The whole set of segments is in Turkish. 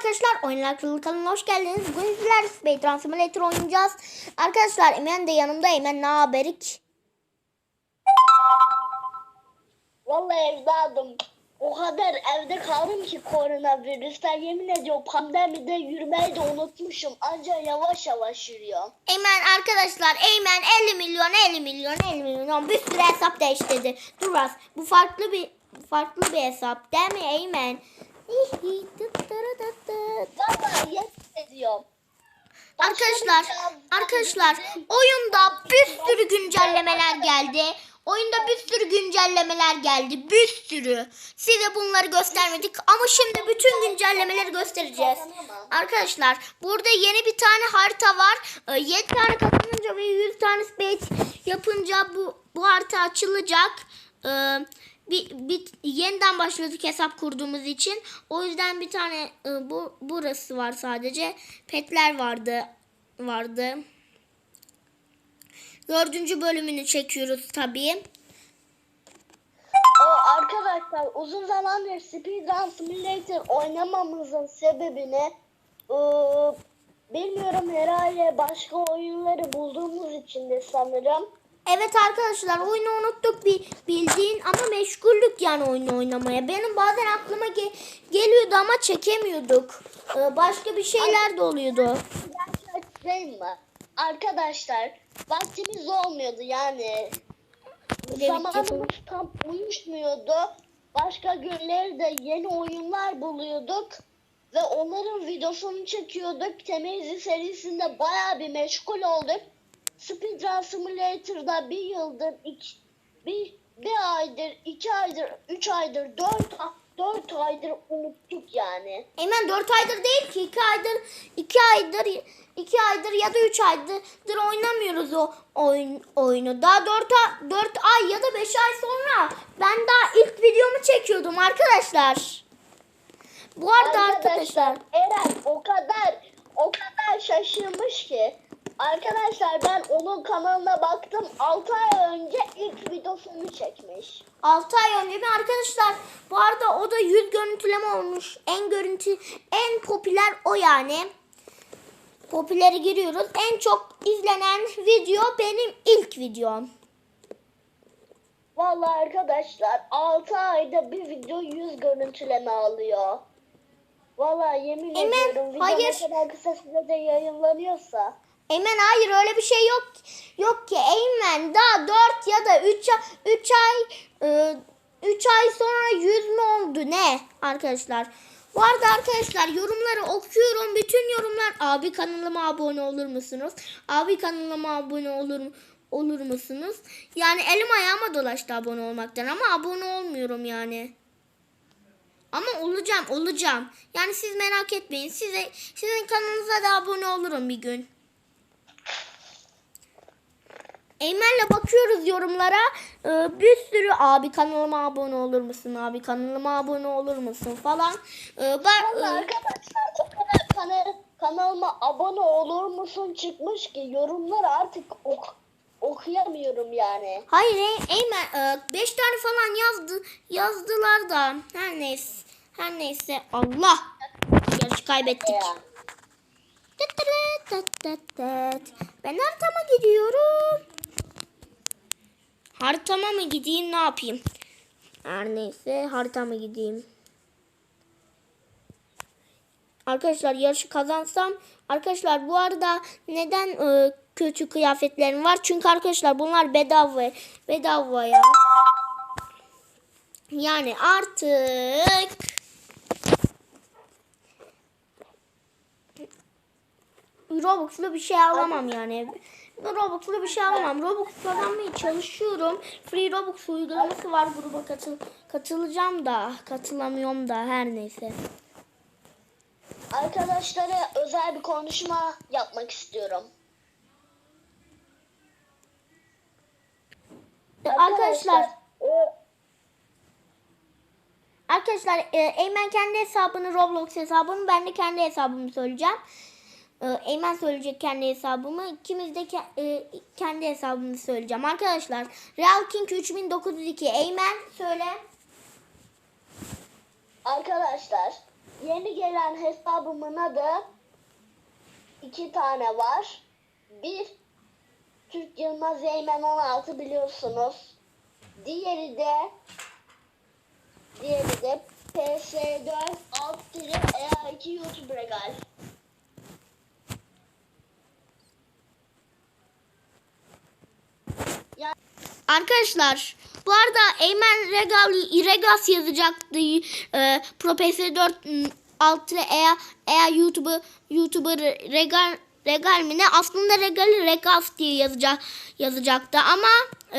arkadaşlar. Oyunlar Kralı kanalına hoş geldiniz. Bugün sizlerle Space Run Simulator oynayacağız. Arkadaşlar Eymen de yanımda. Eymen ne haberik? Vallahi evladım o kadar evde kaldım ki koronavirüsten yemin ediyorum pandemide yürümeyi de unutmuşum. Ancak yavaş yavaş yürüyorum. Eymen arkadaşlar Eymen 50 milyon 50 milyon 50 milyon bir sürü hesap değiştirdi. Dur biraz bu farklı bir farklı bir hesap değil mi Eymen? Arkadaşlar, arkadaşlar oyunda bir sürü güncellemeler geldi. Oyunda bir sürü güncellemeler geldi. Bir sürü. Size bunları göstermedik ama şimdi bütün güncellemeleri göstereceğiz. Arkadaşlar burada yeni bir tane harita var. 7 tane katılınca ve 100 tane space yapınca bu bu harita açılacak. Ee, bir, bir yeniden başladık hesap kurduğumuz için. O yüzden bir tane e, bu burası var sadece. Petler vardı vardı. Dördüncü bölümünü çekiyoruz tabii. O arkadaşlar uzun zamandır Speedrun Simulator oynamamızın sebebini ıı, bilmiyorum herhalde başka oyunları bulduğumuz için de sanırım. Evet arkadaşlar oyunu unuttuk bir bildiğin ama meşguldük yani oyunu oynamaya. Benim bazen aklıma ge- geliyordu ama çekemiyorduk. Ee, başka bir şeyler de oluyordu. Mi? Arkadaşlar vaktimiz olmuyordu yani. Evet, Zamanımız tam uyuşmuyordu. Başka günlerde yeni oyunlar buluyorduk. Ve onların videosunu çekiyorduk. Temizli serisinde baya bir meşgul olduk. Speedrun Simulator'da bir yıldır, iki, bir, bir aydır, iki aydır, üç aydır, dört, dört aydır unuttuk yani. Hemen 4 aydır değil ki 2 aydır 2 aydır 2 aydır ya da 3 aydır oynamıyoruz o oyun oyunu. Daha 4 ay, 4 ay ya da 5 ay sonra ben daha ilk videomu çekiyordum arkadaşlar. Bu arada arkadaşlar Eren o kadar o kadar şaşırmış ki arkadaşlar ben onun kanalına baktım 6 ay önce ilk videosunu çekmiş. 6 ay önce mi arkadaşlar bu arada o da 100 görüntüleme olmuş. En görüntü en popüler o yani. Popüleri giriyoruz. En çok izlenen video benim ilk videom. Vallahi arkadaşlar 6 ayda bir video 100 görüntüleme alıyor. Vallahi yemin Emin, ediyorum video hayır. ne kadar kısa sürede yayınlanıyorsa. Eymen hayır öyle bir şey yok. Yok ki Eymen daha 4 ya da 3 3 ay 3 ay sonra 100 mü oldu ne arkadaşlar? Bu arada arkadaşlar yorumları okuyorum. Bütün yorumlar abi kanalıma abone olur musunuz? Abi kanalıma abone olur olur musunuz? Yani elim ayağıma dolaştı abone olmaktan ama abone olmuyorum yani. Ama olacağım, olacağım. Yani siz merak etmeyin. Size sizin kanalınıza da abone olurum bir gün. Eymen'le bakıyoruz yorumlara. Ee, bir sürü abi kanalıma abone olur musun? Abi kanalıma abone olur musun falan. Ee, ben Vallahi arkadaşlar o kadar kana- kanalıma abone olur musun çıkmış ki yorumları artık ok okuyamıyorum yani. Hayır Ey- Eymen 5 tane falan yazdı yazdılar da her neyse her neyse Allah yarışı kaybettik. Ya. Tıt tırıt tıt tıt tıt. Ben haritama gidiyorum. Haritama mı gideyim ne yapayım? Her neyse haritama gideyim. Arkadaşlar yarışı kazansam arkadaşlar bu arada neden e, kötü kıyafetlerim var? Çünkü arkadaşlar bunlar bedava bedavaya. Yani artık Robux'lu bir şey alamam yani. Robux'lu bir şey alamam. Robux kazanmaya çalışıyorum. Free Robux uygulaması var. Gruba katıl katılacağım da katılamıyorum da her neyse. Arkadaşlara özel bir konuşma yapmak istiyorum. Arkadaşlar Arkadaşlar e, Eymen kendi hesabını Roblox hesabını ben de kendi hesabımı söyleyeceğim. E, Eymen söyleyecek kendi hesabımı. İkimiz de ke- e, kendi hesabımı söyleyeceğim. Arkadaşlar Real King 3902 Eymen söyle. arkadaşlar yeni gelen hesabımın adı iki tane var. Bir Türk Yılmaz Eymen 16 biliyorsunuz. Diğeri de diğeri de PS4 alt tiri EA2 YouTube Regal. Arkadaşlar bu arada Eymen Regal Regas yazacaktı. E, Profesör 4 m, altı eğer eğer YouTube'u YouTuber Regal Regal mi ne? Aslında Regal Regas diye yazacak yazacaktı ama e,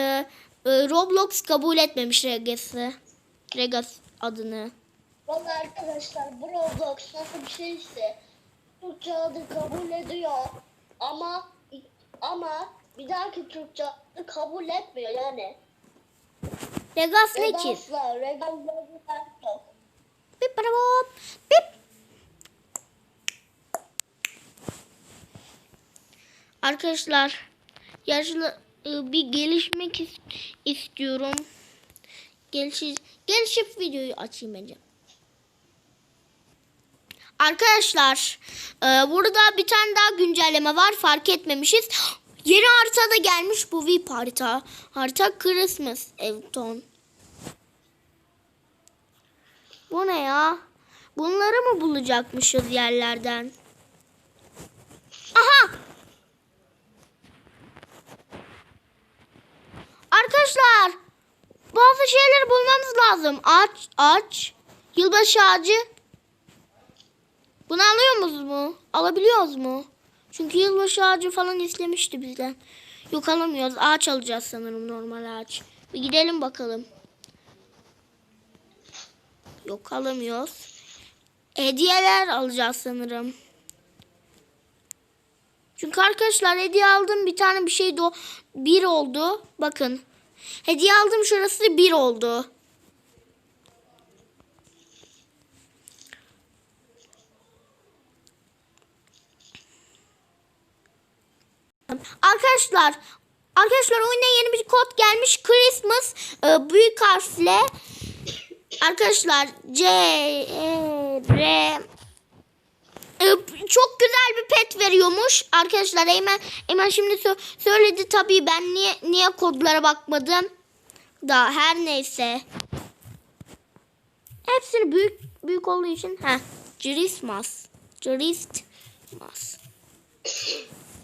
e, Roblox kabul etmemiş Regas'ı. Regas adını. Vallahi arkadaşlar bu Roblox nasıl bir şeyse Türkçe adı kabul ediyor ama ama bir dahaki Türkçe kabul etmiyor yani. Regas ne ki? Regalslar, regallar yok. Arkadaşlar yaşlı e, bir gelişmek is- istiyorum. Gelişi gelişip videoyu açayım bence. Arkadaşlar e, burada bir tane daha güncelleme var fark etmemişiz. Yeni harita da gelmiş bu VIP harita. Harita Christmas Evton. Bu ne ya? Bunları mı bulacakmışız yerlerden? Aha! Arkadaşlar bazı şeyleri bulmamız lazım. Ağaç, ağaç, yılbaşı ağacı. Bunu alıyor muyuz mu? Alabiliyoruz mu? Çünkü yılbaşı ağacı falan istemişti bizden. Yok alamıyoruz. Ağaç alacağız sanırım normal ağaç. Bir gidelim bakalım. Yok alamıyoruz. Hediyeler alacağız sanırım. Çünkü arkadaşlar hediye aldım bir tane bir şey do bir oldu. Bakın. Hediye aldım şurası bir oldu. Arkadaşlar Arkadaşlar oyuna yeni bir kod gelmiş. Christmas e, büyük harfle Arkadaşlar C E, R E, çok güzel bir pet veriyormuş. Arkadaşlar Eymen Eymen şimdi sö- söyledi tabii ben niye niye kodlara bakmadım. Da her neyse. Hepsini büyük büyük olduğu için ha Christmas. Christmas.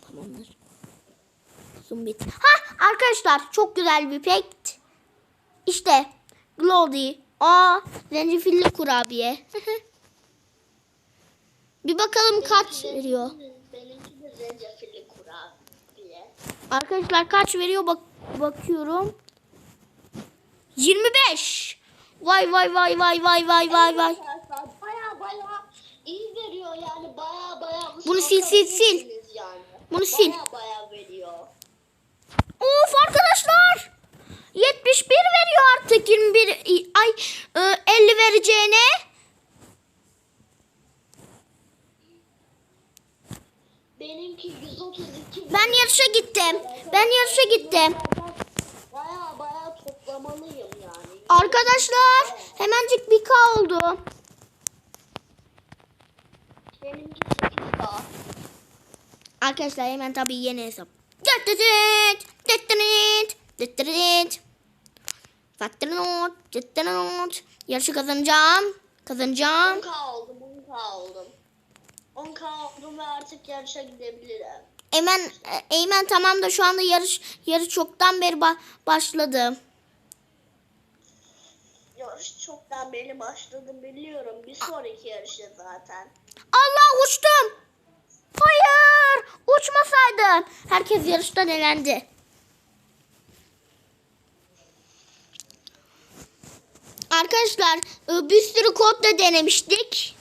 Tamamdır. Bit. Ha arkadaşlar çok güzel bir pet. İşte Glory. Aa zencefilli kurabiye. bir bakalım kaç veriyor. Benimki de zencefilli kurabiye. Arkadaşlar kaç veriyor bak bakıyorum. 25. Vay vay vay vay vay vay vay vay. Arkadaşlar baya baya iyi veriyor yani baya baya. Bunu sil, sil, sil. Yani. Bunu sil. Baya baya veriyor. Of arkadaşlar. 71 veriyor artık 21 ay e, 50 vereceğine. Benimki 132. Ben yarışa gittim. Ben yarışa gittim. Baya baya toplamalıyım yani. Arkadaşlar hemencik bir K oldu. Benimki 8 daha. Arkadaşlar hemen tabii yeni hesap. Dıt dıt dıt dıt dıt dıt. Fatranot, dıt Yarışı kazanacağım. Kazanacağım. 10k oldum 10k oldum. 10k oldum ve artık yarışa gidebilirim. Eymen, Eymen tamam da şu anda yarış yarış çoktan beri ba- başladı. Yarış çoktan beri başladım biliyorum. Bir sonraki yarışta zaten. Allah uçtum. Hayır. Uçmasaydım. Herkes yarıştan elendi. Arkadaşlar e, bir sürü kod da denemiştik.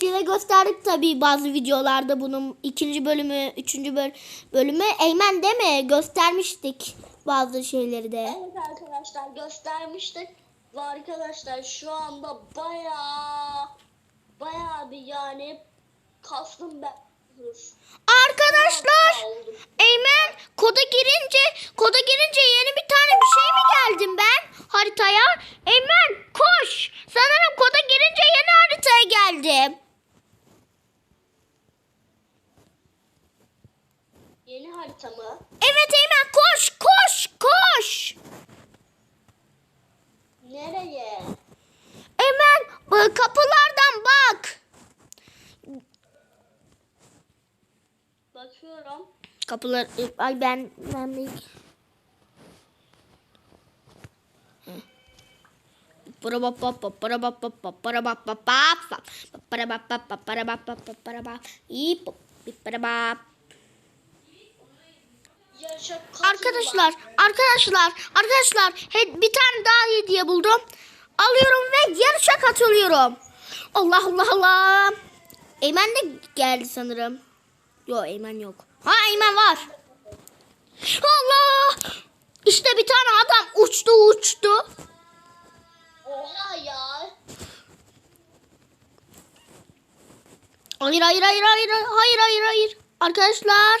Size gösterdik tabii bazı videolarda bunun ikinci bölümü, üçüncü böl- bölümü. Eymen değil mi? Göstermiştik bazı şeyleri de. Evet arkadaşlar göstermiştik. Ve arkadaşlar şu anda bayağı bayağı bir yani kastım ben. Arkadaşlar. Eymen koda girince koda girince yeni bir tane bir şey mi geldim ben haritaya? Eymen koş. Sanırım koda girince yeni haritaya geldim. geldim. Yeni harita mı? Evet Eymen koş koş koş. Nereye? Eymen bu kapılardan bak. Bakıyorum. Kapılar ay ben ben bir para bap bap bap para bap bap bap para bap bap bap bap para bap bap bap para bap bap bap para ip ip para katıl Arkadaşlar, arkadaşlar, arkadaşlar bir tane daha hediye buldum. Alıyorum ve yarışa katılıyorum. Allah Allah Allah. Eymen de geldi sanırım. Yok Eymen yok. Ha Eymen var. Allah. İşte bir tane adam uçtu uçtu. Oha ya. Hayır hayır hayır hayır hayır hayır hayır. Arkadaşlar.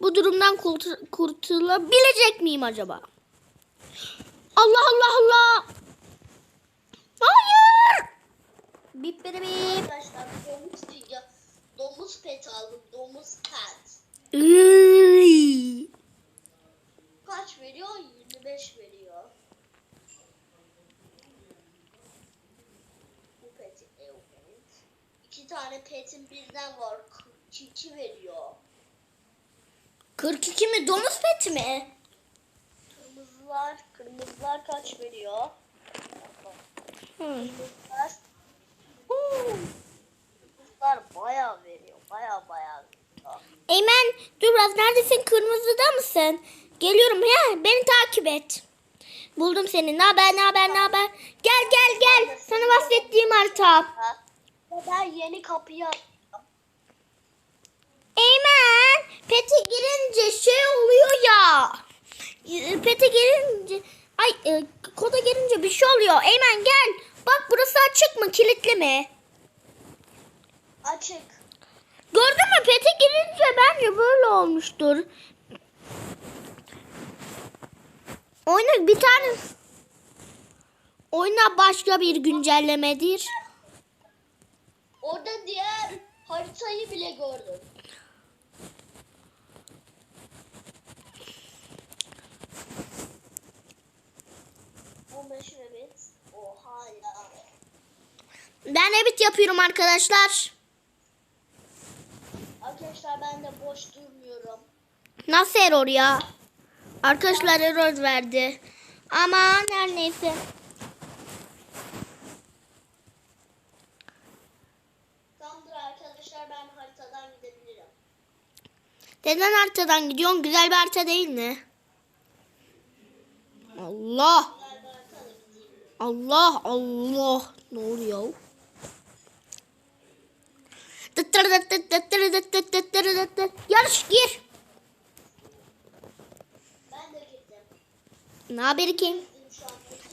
Bu durumdan kurtul- kurtulabilecek miyim acaba? Allah Allah Allah. Hayır. Bip bip bip. Domuz video. Domuz pet aldım. Domuz pet. Kaç veriyor? 25 veriyor. Bu peti evet. İki tane petin birden var. 42 veriyor. 42 mi? Domuz peti mi? Kırmızılar, kırmızılar kaç veriyor? Kırmızılar. Huu! Kırmızılar bayağı veriyor. Bayağı bayağı veriyor. Eymen dur biraz neredesin? Kırmızıda mısın? Geliyorum ya beni takip et. Buldum seni. Ne haber ne haber ne haber? Gel gel gel. Sana bahsettiğim harita. Ben yeni kapıyı. Eymen pete girince şey oluyor ya. E, Pete girince ay e, koda girince bir şey oluyor. Eymen gel. Bak burası açık mı kilitli mi? Açık. Gördün mü pete girince bence böyle olmuştur. Oyna bir tane oyna başka bir güncellemedir. Orada diğer haritayı bile gördüm. Ben evet yapıyorum. Arkadaşlar ben de boş durmuyorum. Nasıl error ya? Arkadaşlar error verdi. Aman her neyse. Tamamdır arkadaşlar ben haritadan gidebilirim. Neden haritadan gidiyorsun? Güzel bir harita değil mi? Allah. Allah Allah. Ne oluyor? Yarış gir. Ben de gittim. Ne haber an.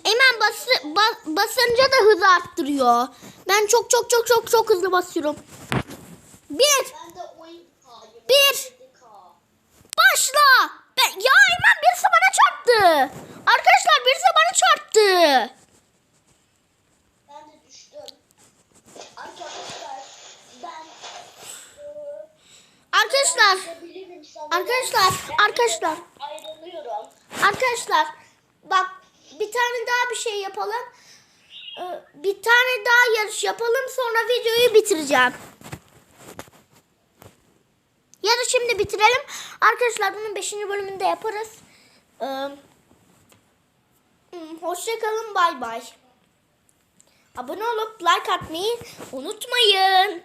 Hemen bası, ba- basınca da hız arttırıyor. Ben çok çok çok çok çok hızlı basıyorum. Bir. Bir. Başla. Ben, ya hemen birisi bana çarptı. Arkadaşlar birisi bana çarptı. Arkadaşlar Arkadaşlar. Arkadaşlar, arkadaşlar. Bak bir tane daha bir şey yapalım. Ee, Bir tane daha yarış yapalım sonra videoyu bitireceğim. Ya da şimdi bitirelim. Arkadaşlar bunun 5. bölümünde yaparız. Ee, hmm, Hoşçakalın bay bay. Abone olup like atmayı unutmayın.